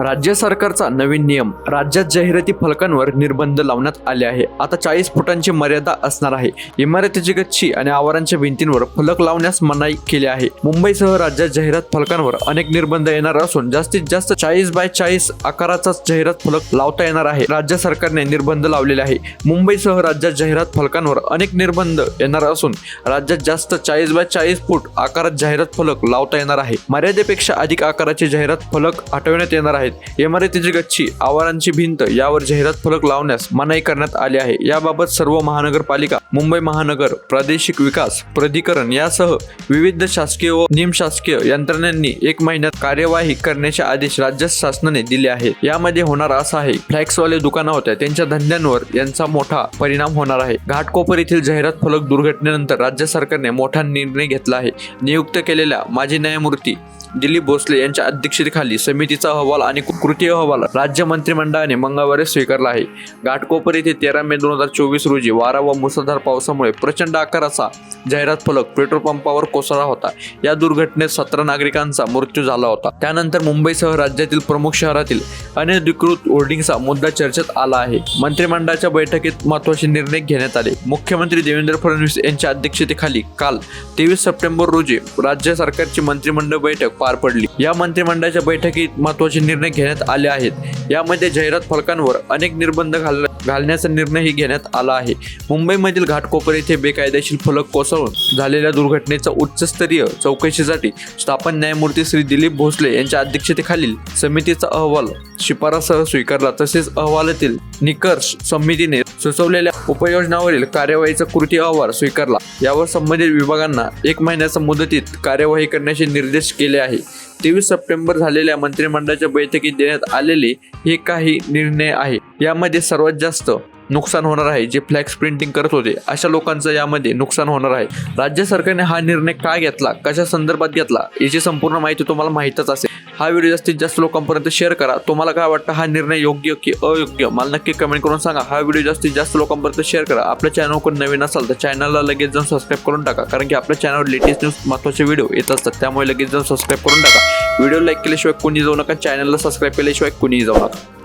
राज्य सरकारचा नवीन नियम राज्यात जाहिराती फलकांवर निर्बंध लावण्यात आले आहे. आता चाळीस फुटांची मर्यादा असणार आहे. इमारतीची गच्ची आणि आवारांच्या भिंतींवर फलक लावण्यास मनाई केली आहे. मुंबईसह राज्यात जाहिरात फलकांवर अनेक निर्बंध येणार असून जास्तीत जास्त चाळीस बाय चाळीस आकाराचाच जाहिरात फलक लावता येणार आहे. राज्य सरकारने निर्बंध लावलेले आहे. मुंबईसह राज्यात जाहिरात फलकांवर अनेक निर्बंध येणार असून राज्यात जास्त चाळीस बाय चाळीस फूट आकारात जाहिरात फलक लावता येणार आहे. मर्यादेपेक्षा अधिक आकाराचे जाहिरात फलक हटवण्यात येणार आहेत. इमारतीची गच्ची आवारांची भिंत यावर जाहिरात फलक लावण्यास मनाई करण्यात आली आहे. याबाबत सर्व महानगरपालिका मुंबई महानगर प्रादेशिक विकास प्राधिकरण यासह विविध शासकीय व निमशासकीय यंत्रणांनी एक महिन्यात कार्यवाही करण्याचे आदेश राज्य शासनाने दिले आहेत. यामध्ये होणार असा आहे फ्लॅक्सवाले दुकानं होत्या त्यांच्या धंद्यांवर यांचा मोठा परिणाम होणार आहे. घाटकोपर येथील जाहिरात फलक दुर्घटनेनंतर राज्य सरकारने मोठा निर्णय घेतला आहे. नियुक्त केलेल्या माजी न्यायमूर्ती दिलीप भोसले यांच्या अध्यक्षतेखाली समितीचा अहवाल आणि कृती अहवाल राज्य मंत्रिमंडळाने मंगळवारी स्वीकारला आहे. घाटकोपर येथे तेरा मे दोन हजार चोवीस रोजी वारा व मुसळधार पावसामुळे प्रचंड आकाराचा जाहिरात फलक पेट्रोल पंपावर कोसळला होता. या दुर्घटनेत सतरा नागरिकांचा मृत्यू झाला होता. त्यानंतर मुंबईसह राज्यातील प्रमुख शहरातील अनधिकृत होर्डिंगचा मुद्दा चर्चेत आला आहे. मंत्रिमंडळाच्या बैठकीत महत्त्वाचे निर्णय घेण्यात आले. मुख्यमंत्री देवेंद्र फडणवीस यांच्या अध्यक्षतेखाली काल तेवीस सप्टेंबर रोजी राज्य सरकारची मंत्रिमंडळ बैठक पार पडली. या मंत्रिमंडळाच्या बैठकीत महत्त्वाचे निर्णय घेण्यात आले आहेत. यामध्ये जाहिरात फलकांवर अनेक निर्बंध घाल घालण्याचा निर्णयही घेण्यात आला आहे. मुंबईमधील घाटकोपर येथे बेकायदेशीर फलक कोसळून झालेल्या दुर्घटनेचा उच्चस्तरीय चौकशीसाठी स्थापन न्यायमूर्ती श्री दिलीप भोसले यांच्या अध्यक्षतेखालील समितीचा अहवाल शिफारसह स्वीकारला. तसेच अहवालातील निकर्ष समितीने सुचवलेल्या उपाययोजनावरील कार्यवाहीचा कृती अहवाल स्वीकारला. यावर संबंधित विभागांना एक महिन्याच्या मुदतीत कार्यवाही करण्याचे निर्देश केले आहे. तेवीस सप्टेंबर झालेल्या मंत्रिमंडळाच्या बैठकीत देण्यात आलेले हे काही निर्णय आहे. यामध्ये सर्वात जास्त नुकसान होणार आहे जे फ्लॅक्स प्रिंटिंग करत होते अशा लोकांचं यामध्ये नुकसान होणार आहे. राज्य सरकारने हा निर्णय का घेतला? कशा संदर्भात घेतला? याची संपूर्ण माहिती तुम्हाला माहीतच असेल. हा व्हिडिओ जास्तीत जास्त लोकांपर्यंत शेअर करा. तुम्हाला काय वाटतं? हा निर्णय योग्य की अयोग्य? मला नक्की कमेंट करून सांगा. हा व्हिडिओ जास्तीत जास्त लोकांपर्यंत शेअर करा. आपल्या चॅनल नवीन असाल तर चॅनलला लगेच जाऊन सबस्क्राईब करून टाका. कारण की आपल्या चॅनलवर लेटेस्ट न्यूज महत्त्वाचे व्हिडिओ येत असतात. त्यामुळे लगेच जाऊन सबस्क्राईब करून टाका. व्हिडिओ लाईक केल्याशिवाय कोणी जाऊ नका. चॅनलला सबस्क्राईब केल्याशिवाय कोणीही जाऊ नका.